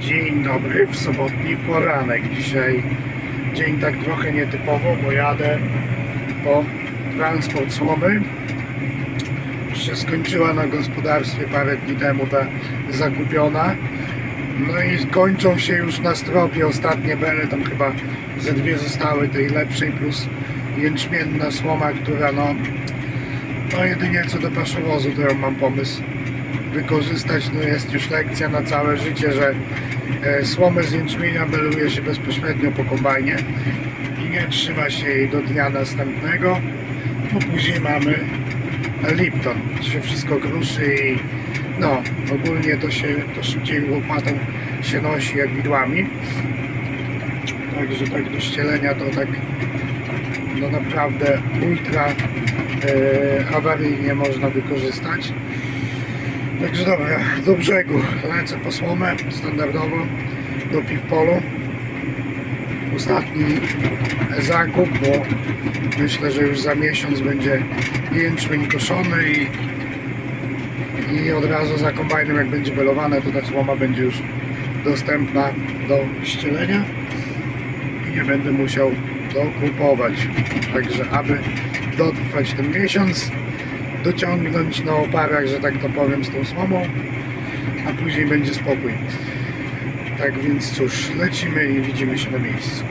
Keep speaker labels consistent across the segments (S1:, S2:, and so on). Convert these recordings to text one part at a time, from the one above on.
S1: Dzień dobry, w sobotni poranek. Dzisiaj dzień tak trochę nietypowo, bo jadę po transport słomy. Już się skończyła na gospodarstwie parę dni temu ta zakupiona. No i kończą się już na stropie ostatnie bele, tam chyba ze dwie zostały tej lepszej plus jęczmienna słoma, która no, no jedynie co do paszowozu to ja mam pomysł wykorzystać, no jest już lekcja na całe życie, że e, słomę z jęczmienia beluje się bezpośrednio po kombajnie i nie trzyma się jej do dnia następnego, bo później mamy Lipton, to się wszystko kruszy i no ogólnie to się to szybciej łopatą się nosi jak widłami. Także tak do ścielenia to tak no naprawdę ultra e, awaryjnie można wykorzystać Także dobra, do brzegu. Lecę po słomę standardowo do piwpolu. Ostatni zakup, bo myślę, że już za miesiąc będzie jęczmień koszony i, i od razu za kombajnem jak będzie belowane, to ta słoma będzie już dostępna do ścielenia i nie będę musiał dokupować. Także aby dotrwać ten miesiąc, dociągnąć na oparach, że tak to powiem, z tą słomą, a później będzie spokój. Tak więc cóż, lecimy i widzimy się na miejscu.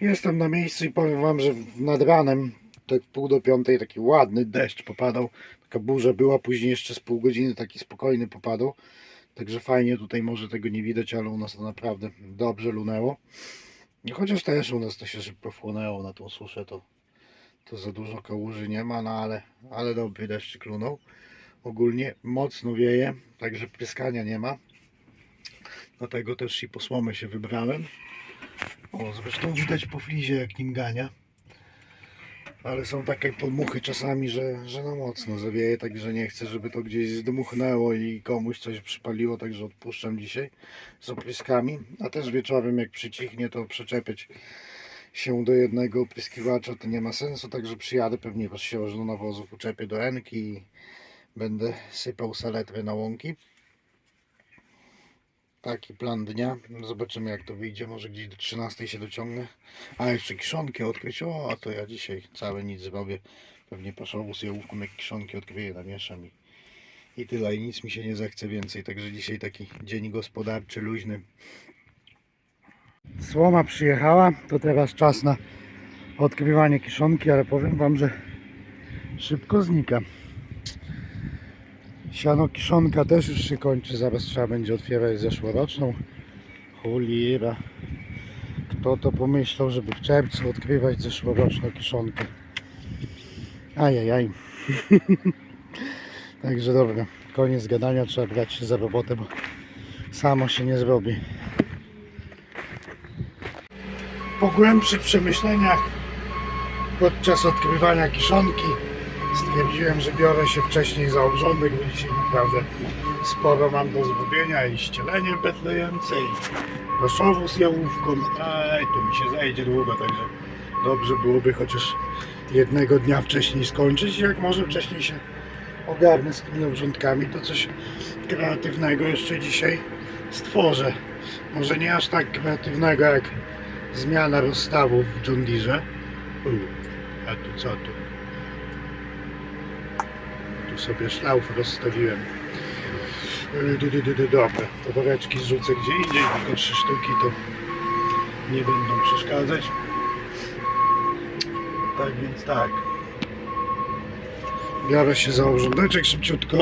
S1: Jestem na miejscu i powiem Wam, że nad ranem, tak pół do piątej, taki ładny deszcz popadał. Taka burza była, później jeszcze z pół godziny taki spokojny popadł. Także fajnie, tutaj może tego nie widać, ale u nas to naprawdę dobrze lunęło. Chociaż też u nas to się szybko wchłonęło na tą suszę, to to za dużo kałuży nie ma, no ale, ale dobry deszcz klunął. Ogólnie mocno wieje, także pryskania nie ma. Dlatego też i po słomę się wybrałem. O, zresztą widać po flizie jak nim gania. Ale są takie podmuchy czasami, że, że no mocno zawieje, także nie chcę, żeby to gdzieś zdmuchnęło i komuś coś przypaliło, także odpuszczam dzisiaj z opryskami. A też wieczorem jak przycichnie to przyczepiać się do jednego opryskiwacza to nie ma sensu, także przyjadę pewnie rozsiożną nawozów, uczepię do Enki i będę sypał saletrę na łąki. Taki plan dnia. Zobaczymy jak to wyjdzie. Może gdzieś do 13 się dociągnę. A jeszcze kiszonki odkryć. O, a to ja dzisiaj całe nic zrobię. Pewnie paszowóz z jałówką jak kiszonki odkryję, namieszam i, i tyle. I nic mi się nie zechce więcej. Także dzisiaj taki dzień gospodarczy, luźny. Słoma przyjechała, to teraz czas na odkrywanie kiszonki, ale powiem Wam, że szybko znika. Siano kiszonka też już się kończy, zaraz trzeba będzie otwierać zeszłoroczną. Cholera. Kto to pomyślał, żeby w czerwcu odkrywać zeszłoroczną kiszonkę? Ajajaj. Także dobra, koniec gadania, trzeba brać się za robotę, bo samo się nie zrobi po głębszych przemyśleniach podczas odkrywania kiszonki stwierdziłem, że biorę się wcześniej za obrządek, bo dzisiaj naprawdę sporo mam do zrobienia i ścielenie betlejemce i koszowu z jałówką. Aj, to mi się zajdzie długo, także dobrze byłoby chociaż jednego dnia wcześniej skończyć. Jak może wcześniej się ogarnę z tymi obrządkami, to coś kreatywnego jeszcze dzisiaj stworzę. Może nie aż tak kreatywnego jak zmiana rozstawów w John Deere. A tu co tu? Tu sobie szlauf rozstawiłem. Dobra, to woreczki zrzucę gdzie indziej, tylko trzy sztuki to nie będą przeszkadzać. Tak więc tak. Biorę się za obrządeczek szybciutko.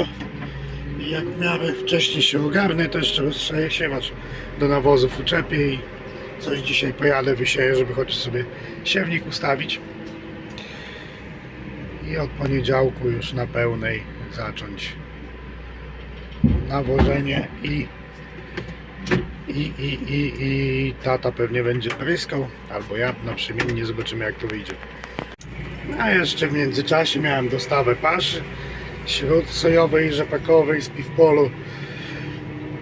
S1: I jak w miarę wcześniej się ogarnę, to jeszcze rozstrzeję siewacz do nawozów uczepię i Coś dzisiaj pojadę, wysieję, żeby chociaż sobie siewnik ustawić. I od poniedziałku już na pełnej zacząć nawożenie i i, i, i, i tata pewnie będzie pryskał, albo ja naprzemiennie, zobaczymy jak to wyjdzie. A jeszcze w międzyczasie miałem dostawę paszy śródsojowej i rzepakowej z piwpolu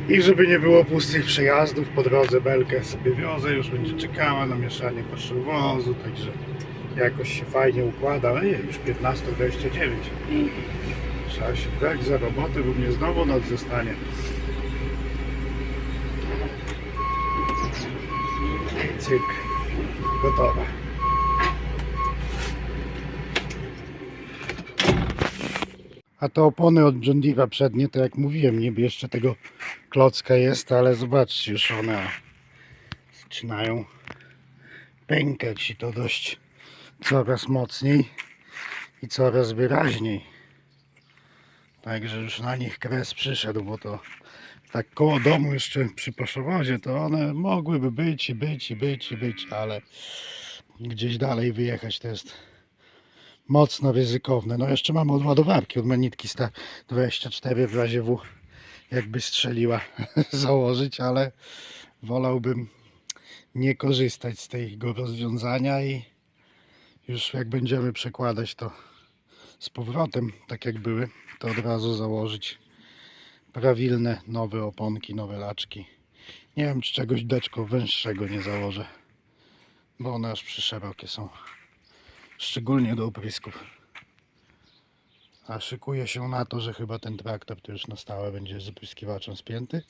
S1: i żeby nie było pustych przejazdów po drodze belkę sobie wiozę, już będzie czekała na mieszanie paszowozu, także jakoś się fajnie układa. Ej, już 15.29. Trzeba się brać za robotę, bo mnie znowu noc zostanie. Cyk. Gotowe. A te opony od John przednie, to jak mówiłem, niby jeszcze tego klocka jest, ale zobaczcie, już one zaczynają pękać i to dość coraz mocniej i coraz wyraźniej. Także już na nich kres przyszedł, bo to tak koło domu jeszcze przy paszowozie, to one mogłyby być i być i być i być, ale gdzieś dalej wyjechać to jest mocno ryzykowne. No jeszcze mamy od ładowarki, od Manitki Star 24 w razie W jakby strzeliła założyć, ale wolałbym nie korzystać z tego rozwiązania i już jak będziemy przekładać to z powrotem, tak jak były, to od razu założyć prawilne nowe oponki, nowe laczki. Nie wiem, czy czegoś deczko węższego nie założę, bo one aż przyszerokie są. Szczególnie do oprysków. A szykuje się na to, że chyba ten traktor to już na stałe będzie z opryskiwaczem spięty.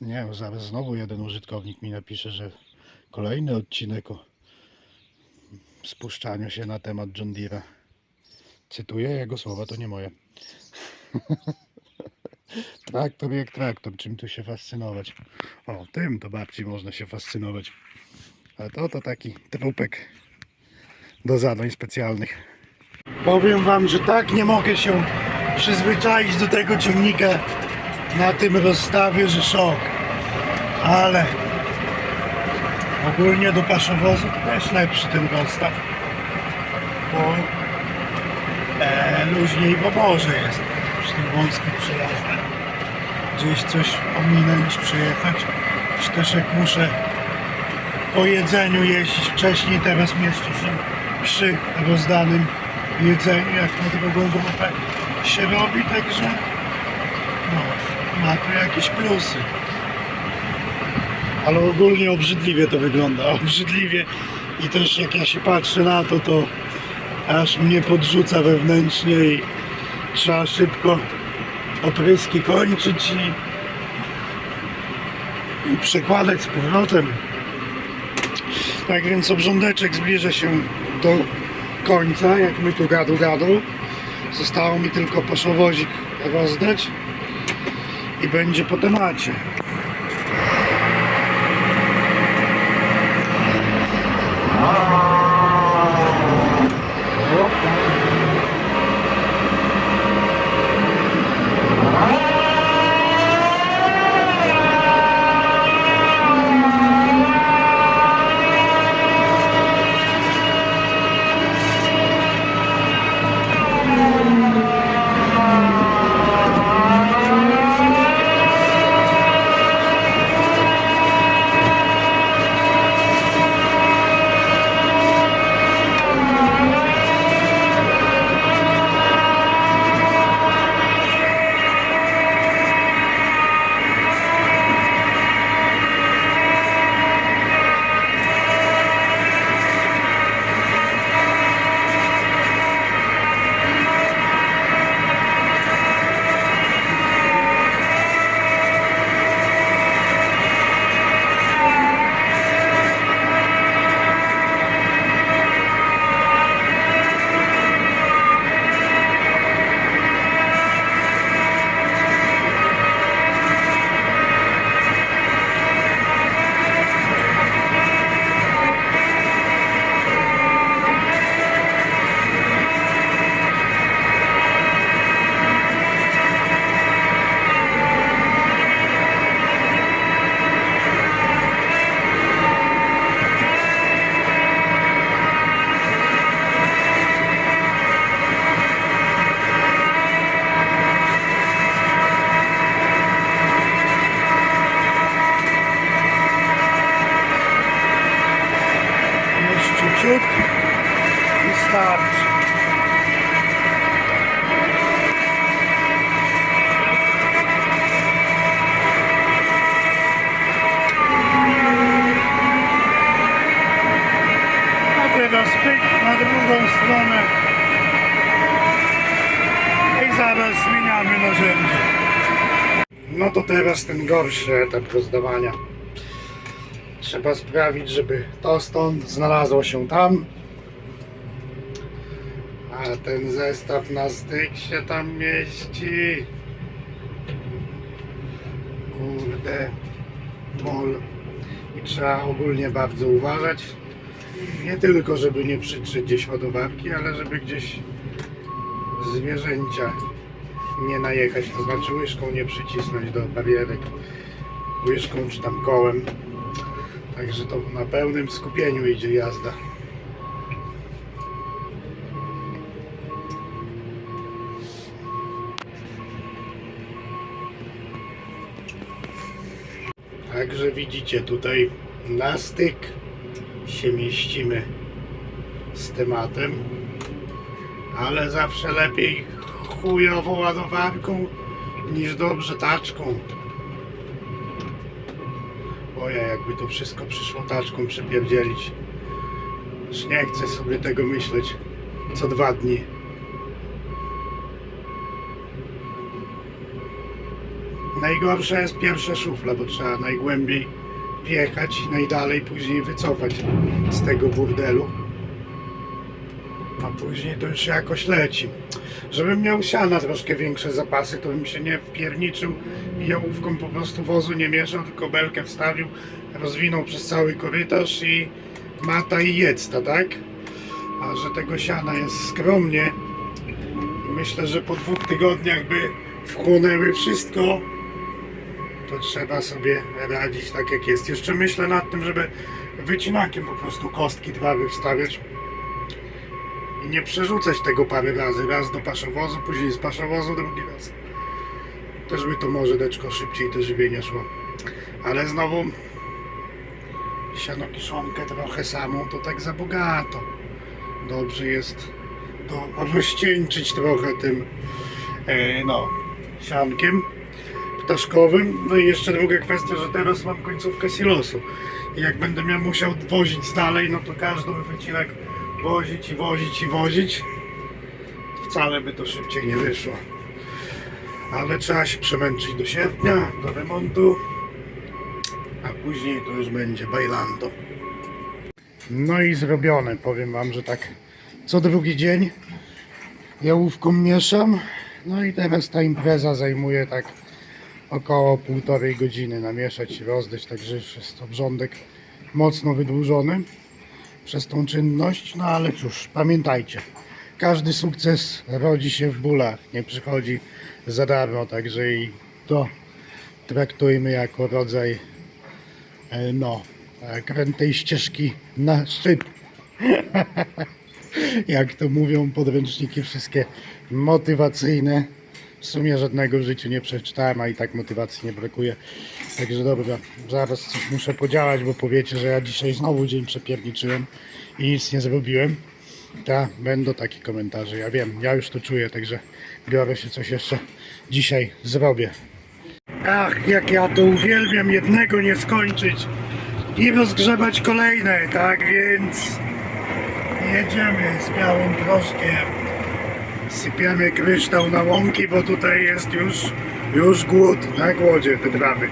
S1: Nie wiem, zaraz znowu jeden użytkownik mi napisze, że kolejny odcinek o spuszczaniu się na temat John Deere'a. Cytuję jego słowa, to nie moje. traktor jak traktor, czym tu się fascynować? O, tym to bardziej można się fascynować. A to to taki trupek do zadań specjalnych. Powiem Wam, że tak nie mogę się przyzwyczaić do tego ciągnika na tym rozstawie, że szok. Ale ogólnie do paszowozu też lepszy ten rozstaw, bo e, luźniej w oborze jest przy tym wąskim przejazdem. Gdzieś coś ominąć, przejechać. Czy też jak muszę po jedzeniu jeździć wcześniej, teraz mieszczę się przy rozdanym jedzeniu, jak na drugą grupę się robi, także no, ma tu jakieś plusy. Ale ogólnie obrzydliwie to wygląda, obrzydliwie i też jak ja się patrzę na to, to aż mnie podrzuca wewnętrznie i trzeba szybko opryski kończyć i, i przekładać z powrotem. Tak więc obrządeczek zbliża się do końca, jak my tu gadu gadu. Zostało mi tylko paszowozik rozdać i będzie po temacie. Jeszcze i starczy. A teraz pyk na drugą stronę i zaraz zmieniamy narzędzie. No to teraz ten gorszy etap rozdawania. Trzeba sprawić, żeby to stąd znalazło się tam. A ten zestaw na styk się tam mieści. Kurde, mol. I trzeba ogólnie bardzo uważać. Nie tylko, żeby nie przytrzeć gdzieś ładowarki, ale żeby gdzieś zwierzęcia nie najechać, to znaczy łyżką nie przycisnąć do barierek. Łyżką czy tam kołem. Także to na pełnym skupieniu idzie jazda. Także widzicie tutaj na styk się mieścimy z tematem, ale zawsze lepiej chujową ładowarką niż dobrze taczką. Oja, jakby to wszystko przyszło taczką przepierdzielić. Już nie chcę sobie tego myśleć co dwa dni. Najgorsza jest pierwsza szufla, bo trzeba najgłębiej wjechać i najdalej później wycofać z tego burdelu. A później to już jakoś leci. Żebym miał siana troszkę większe zapasy, to bym się nie wpierniczył i jałówką po prostu wozu nie mieszał, tylko belkę wstawił, rozwinął przez cały korytarz i mata i jedz, tak? A że tego siana jest skromnie myślę, że po dwóch tygodniach by wchłonęły wszystko, to trzeba sobie radzić tak jak jest. Jeszcze myślę nad tym, żeby wycinakiem po prostu kostki trawy wstawiać i nie przerzucać tego parę razy. Raz do paszowozu, później z paszowozu drugi raz. Też by to może deczko szybciej to żywienie szło. Ale znowu siano kiszonkę trochę samą to tak za bogato. Dobrze jest to rozcieńczyć trochę tym e, no, siankiem ptaszkowym. No i jeszcze druga kwestia, że teraz mam końcówkę silosu. I jak będę miał musiał wozić dalej, no to każdy wycinek wozić i wozić i wozić. Wcale by to szybciej nie wyszło. Ale trzeba się przemęczyć do sierpnia, do remontu. A później to już będzie bailando. No i zrobione. Powiem wam, że tak co drugi dzień jałówką mieszam. No i teraz ta impreza zajmuje tak około półtorej godziny namieszać i rozdać, także już jest obrządek mocno wydłużony przez tą czynność, no ale cóż, pamiętajcie, każdy sukces rodzi się w bólach, nie przychodzi za darmo, także i to traktujmy jako rodzaj e, no, e, krętej ścieżki na szczyt. Jak to mówią podręczniki wszystkie motywacyjne. W sumie żadnego w życiu nie przeczytałem, a i tak motywacji nie brakuje. Także dobra, zaraz coś muszę podziałać, bo powiecie, że ja dzisiaj znowu dzień przepierniczyłem i nic nie zrobiłem. Ta, będą takie komentarze, ja wiem, ja już to czuję, także biorę się coś jeszcze dzisiaj zrobię. Ach, jak ja to uwielbiam jednego nie skończyć i rozgrzebać kolejne, tak więc jedziemy z białym proszkiem. Sypiemy kryształ na łąki, bo tutaj jest już, już głód, na głodzie te trawy.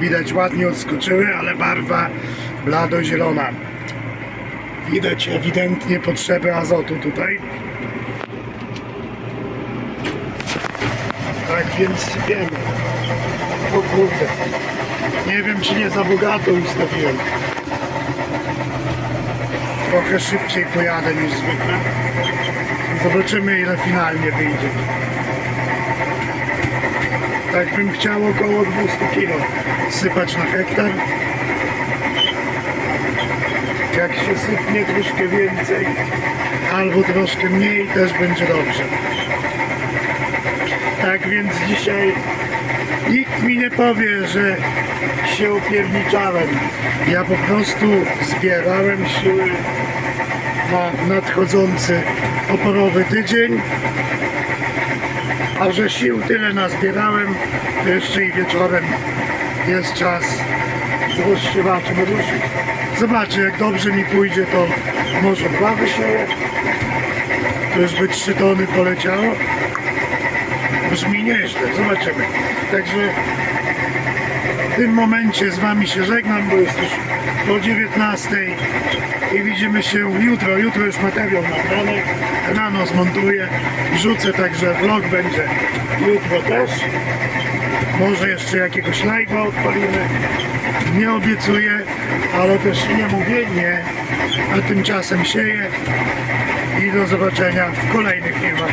S1: Widać ładnie odskoczyły, ale barwa blado-zielona. Widać ewidentnie potrzebę azotu tutaj. Tak więc sypiemy. O kurde. Nie wiem czy nie za bogato ustawiłem. Trochę szybciej pojadę niż zwykle. Zobaczymy ile finalnie wyjdzie. Tak bym chciał około 200 kg sypać na hektar. Jak się sypnie troszkę więcej albo troszkę mniej też będzie dobrze. Tak więc dzisiaj nikt mi nie powie, że się opierniczałem. Ja po prostu zbierałem siły na nadchodzący oporowy tydzień. A że sił tyle nazbierałem, to jeszcze i wieczorem jest czas z rozsiewaczem ruszyć. Zobaczę, jak dobrze mi pójdzie, to może dwa wysieję. To już by trzy tony poleciało. Brzmi nieźle, zobaczymy. Także w tym momencie z Wami się żegnam, bo jest już po 19 i widzimy się jutro. Jutro już materiał nagrany, rano zmontuję, wrzucę, także vlog będzie jutro też. Może jeszcze jakiegoś live'a odpalimy. Nie obiecuję, ale też nie mówię nie, a tymczasem sieję i do zobaczenia w kolejnych filmach.